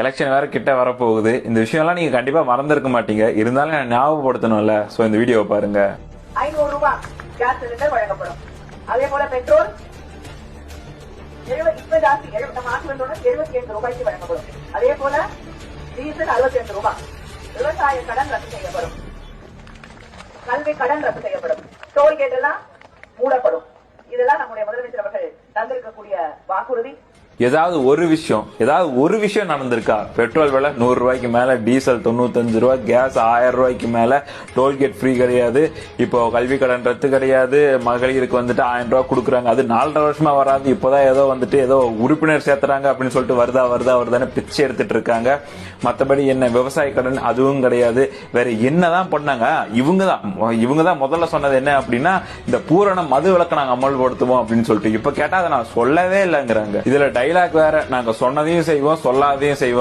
Election வேற கிட்ட வரப்போகுது. இந்த விஷயம்லாம் நீங்க கண்டிப்பா மறந்துருக்க மாட்டீங்க. இருந்தாலும் நான் ஞாபகப்படுத்தணும்ல. சோ இந்த வீடியோ பாருங்க. ஐநூறு ரூபாய் கேஸ் சிலிண்டர் வழங்கப்படும். அதே போல பெட்ரோல் எழுபது இப்ப ஜாஸ்தி. நம்ம ஆட்சி வந்தோட எழுபத்தி எட்டு ரூபாய்க்கு வழங்கப்படும். அதே போல டீசல் அறுபத்தி எட்டு ரூபாய் விவசாய கடன் ரத்து செய்யப்படும். கல்வி கடன் ரத்து செய்யப்படும். டோல்கேட் எல்லாம் மூடப்படும். இதெல்லாம் நம்முடைய முதலமைச்சர் அவர்கள் தந்திருக்கக்கூடிய வாக்குறுதி. ஏதாவது ஒரு விஷயம் ஏதாவது ஒரு விஷயம் நடந்திருக்கா? பெட்ரோல் விலை நூறு ரூபாய்க்கு மேல டீசல் தொண்ணூத்தஞ்சு ரூபா கேஸ் ஆயிரம் ரூபாய்க்கு மேல. டோல்கேட் ஃப்ரீ கிடையாது. இப்போ கல்வி கடன் ரத்து கிடையாது. மகளிருக்கு வந்துட்டு ஆயிரம் ரூபாய் கொடுக்குறாங்க. அது நாலரை வருஷமா வராது. இப்போதான் ஏதோ வந்துட்டு ஏதோ உறுப்பினர் சேர்த்துறாங்க அப்படின்னு சொல்லிட்டு வருதா வருதா வருதான்னு பிச்சை எடுத்துட்டு இருக்காங்க. மற்றபடி என்ன விவசாய கடன் அதுவும் கிடையாது. வேற என்னதான் பண்ணாங்க? இவங்க தான் இவங்க தான் முதல்ல சொன்னது என்ன அப்படின்னா இந்த பூரண மது விளக்க நாங்கள் அமல்படுத்துவோம் அப்படின்னு சொல்லிட்டு. இப்ப கேட்டா அதை நான் சொல்லவே இல்லைங்கிறாங்க. இதுல டைலாக் வேற. நாங்க சொன்னதையும் செய்வோம் சொல்லாதையும் செய்வோம்.